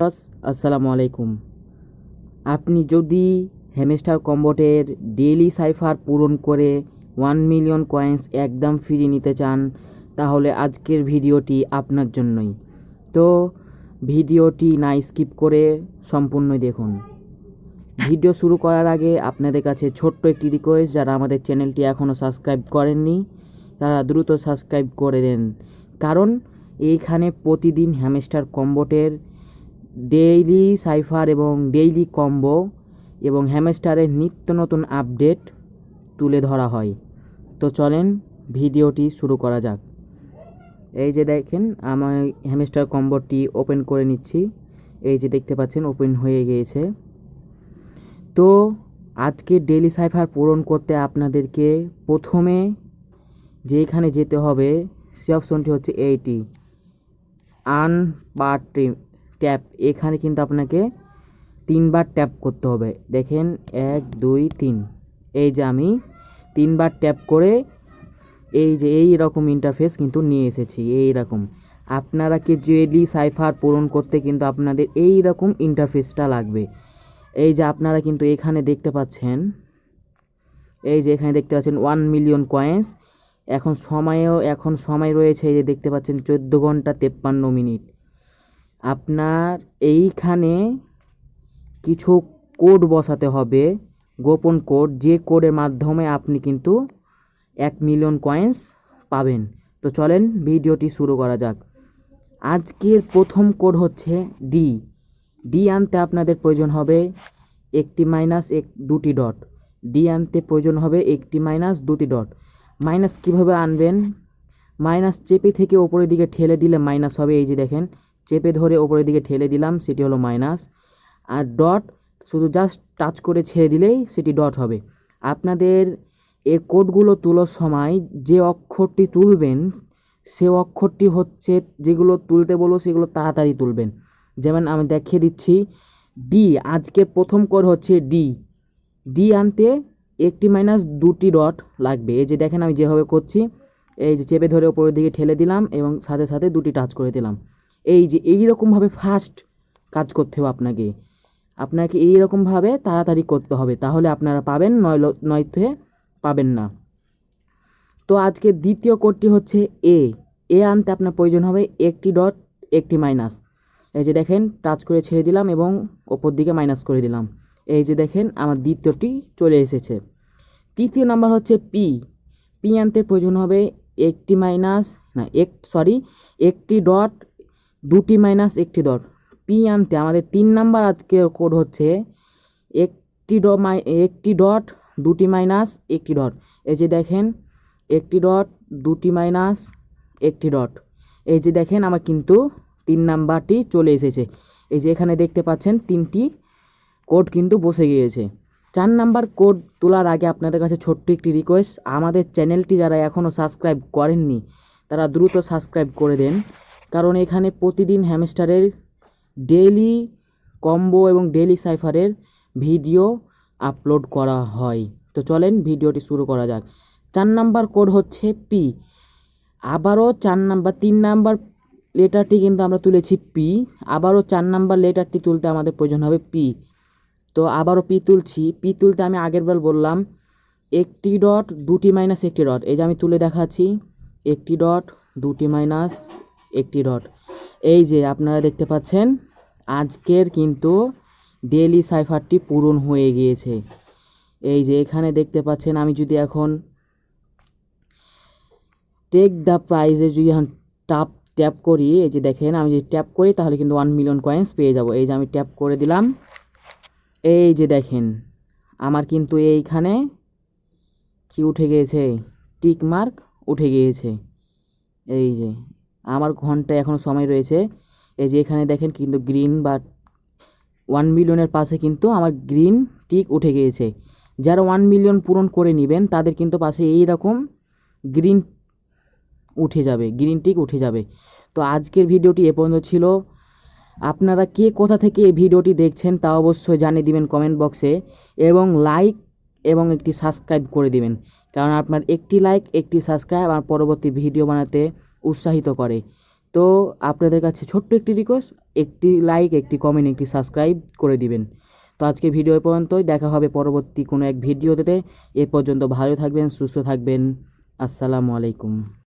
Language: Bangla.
আসসালামু আলাইকুম। আপনি যদি হ্যামস্টার কম্বোটের ডেইলি সাইফার পূরণ করে ওয়ান মিলিয়ন কয়েন্স একদম ফ্রি নিতে চান, তাহলে আজকের ভিডিওটি আপনার জন্যই। তো ভিডিওটি না স্কিপ করে সম্পূর্ণ দেখুন। ভিডিও শুরু করার আগে আপনাদের কাছে ছোট্ট একটি রিকোয়েস্ট যারা আমাদের চ্যানেলটি এখনও সাবস্ক্রাইব করেননি, তারা দ্রুত সাবস্ক্রাইব করে দেন। কারণ এইখানে প্রতিদিন হ্যামস্টার কম্বোটের ডেইলি সাইফার এবং ডেইলি কম্বো এবং হ্যামস্টারের নিত্য নতুন আপডেট তুলে ধরা হয়। তো চলেন ভিডিওটি শুরু করা যাক। এই যে দেখেন আমার হ্যামস্টার কম্বোটি ওপেন করে নিচ্ছি। এই যে দেখতে পাচ্ছেন, ওপেন হয়ে গিয়েছে। তো আজকে ডেইলি সাইফার পূরণ করতে আপনাদেরকে প্রথমে যেখানে যেতে হবে, সে অপশনটি হচ্ছে এইটি আন বার ট্যাপ। এখানে কিন্তু আপনাকে তিনবার ট্যাপ করতে হবে। দেখেন, এক, দুই, তিন। এই যে আমি তিনবার ট্যাপ করে এই যে এই রকম ইন্টারফেস কিন্তু নিয়ে এসেছি, এই রকম। আপনারা কি ডেইলি সাইফার পূরণ করতে কিন্তু আপনাদের এই রকম ইন্টারফেসটা লাগবে। এই যে আপনারা কিন্তু এখানে দেখতে পাচ্ছেন, এই যে এখানে দেখতে পাচ্ছেন ওয়ান মিলিয়ন কয়েন্স এখন সময়েও, এখন সময় রয়েছে এই যে দেখতে পাচ্ছেন চোদ্দ ঘণ্টা তেপ্পান্ন মিনিট। আপনার এইখানে কিছু কোড বসাতে হবে, গোপন কোড। যে কোডের মাধ্যমে আপনি কিন্তু এক মিলিয়ন কয়েন্স পাবেন। তো চলেন ভিডিওটি শুরু করা যাক। আজকের প্রথম কোড হচ্ছে ডি ডি আনতে আপনাদের প্রয়োজন হবে একটি মাইনাস এক দুটি ডট ডি আনতে প্রয়োজন হবে একটি মাইনাস দুটি ডট মাইনাস কীভাবে আনবেন? মাইনাস চেপে থেকে ওপরের দিকে ঠেলে দিলে মাইনাস হবে। এই যে দেখেন চেপে ধরে ওপরের দিকে ঠেলে দিলাম, সেটি হলো মাইনাস। আর ডট শুধু জাস্ট টাচ করে ছেড়ে দিলেই সেটি ডট হবে। আপনাদের এ কোডগুলো তোলার সময় যে অক্ষরটি তুলবেন, সে অক্ষরটি হচ্ছে যেগুলো তুলতে বলব সেগুলো তাড়াতাড়ি তুলবেন। যেমন আমি দেখিয়ে দিচ্ছি ডি আজকের প্রথম কোড হচ্ছে ডি ডি আনতে একটি মাইনাস দুটি ডট লাগবে। এই যে দেখেন আমি যেভাবে করছি, এই যে চেপে ধরে ওপরের দিকে ঠেলে দিলাম এবং সাথে সাথে দুটি টাচ করে দিলাম। এই যে এই রকমভাবে ফাস্ট কাজ করতে হবে আপনাকে। আপনাকে এই রকমভাবে তাড়াতাড়ি করতে হবে, তাহলে আপনারা পাবেন নয় নয়তে পাবেন না। তো আজকে দ্বিতীয় কোডটি হচ্ছে এ এ আনতে আপনার প্রয়োজন হবে একটি ডট একটি মাইনাস এই যে দেখেন টাচ করে ছেড়ে দিলাম এবং ওপর দিকে মাইনাস করে দিলাম। এই যে দেখেন, আমার দ্বিতীয়টি চলে এসেছে। তৃতীয় নাম্বার হচ্ছে পি পি আনতে প্রয়োজন হবে একটি মাইনাস না, এক সরি একটি ডট দুটি মাইনাস একটি ডট। পি আনতে আমাদের তিন নাম্বার আজকে কোড হচ্ছে একটি ড মাই একটি ডট, দুটি মাইনাস একটি ডট। এই যে দেখেন, একটি ডট, দুটি মাইনাস একটি ডট। এই যে দেখেন, আমার কিন্তু তিন নাম্বারটি চলে এসেছে। এই যে এখানে দেখতে পাচ্ছেন, তিনটি কোড কিন্তু বসে গিয়েছে। চার নাম্বার কোড তোলার আগে আপনাদের কাছে ছোট্ট একটি রিকোয়েস্ট আমাদের চ্যানেলটি যারা এখনও সাবস্ক্রাইব করেননি, তারা দ্রুত সাবস্ক্রাইব করে দেন। কারণ এখানে প্রতিদিন হ্যামস্টারের ডেইলি কম্বো এবং ডেলি সাইফারের ভিডিও আপলোড করা হয়। তো চলেন ভিডিওটি শুরু করা যাক। চার নাম্বার কোড হচ্ছে পি আবারও চার নাম্বার, তিন নাম্বার লেটারটি কিন্তু আমরা তুলেছি পি আবারও চার নাম্বার লেটারটি তুলতে আমাদের প্রয়োজন হবে পি তো আবারও পি তুলছি। পি তুলতে আমি আগের বার বললাম, একটি ডট, দুটি মাইনাস, একটি ডট। এই যে আমি তুলে দেখাচ্ছি, একটি ডট, দুটি মাইনাস একটি ডট এই যে আপনারা দেখতে পাচ্ছেন, আজকের কিন্তু ডেলি সাইফারটি পূরণ হয়ে গিয়েছে। এই যে এখানে দেখতে পাচ্ছেন, আমি যদি এখন টেক দ্য প্রাইজে যদি এখন টাপ ট্যাপ করি, এই যে দেখেন, আমি যদি ট্যাপ করি, তাহলে কিন্তু ওয়ান মিলিয়ন কয়েন্স পেয়ে যাব। এই যে আমি ট্যাপ করে দিলাম। এই যে দেখেন, আমার কিন্তু এইখানে কি উঠে গিয়েছে? টিক মার্ক উঠে গিয়েছে। এই যে আমার ঘণ্টা এখনও সময় রয়েছে। এই যে এখানে দেখেন কিন্তু গ্রিন বা ওয়ান মিলিয়নের পাশে কিন্তু আমার গ্রিন টিক উঠে গিয়েছে। যারা ওয়ান মিলিয়ন পূরণ করে নেবেন, তাদের কিন্তু পাশে এই রকম গ্রিন উঠে যাবে গ্রিন টিক উঠে যাবে। তো আজকের ভিডিওটি এ পর্যন্ত ছিল। আপনারা কে কোথা থেকে এই ভিডিওটি দেখছেন তা অবশ্যই জানিয়ে দিবেন কমেন্ট বক্সে এবং লাইক এবং একটি সাবস্ক্রাইব করে দিবেন। কারণ আপনার একটি লাইক একটি সাবস্ক্রাইব আমার পরবর্তী ভিডিও বানাতে উৎসাহিত করে। তো আপনাদের কাছে ছোট্ট একটি রিকোয়েস্ট একটি লাইক একটি কমেন্ট একটি সাবস্ক্রাইব করে দিবেন। তো আজকে ভিডিও পর্যন্তই, দেখা হবে পরবর্তী কোনো এক ভিডিওতে। এ পর্যন্ত ভালো থাকবেন, সুস্থ থাকবেন। আসসালামু আলাইকুম।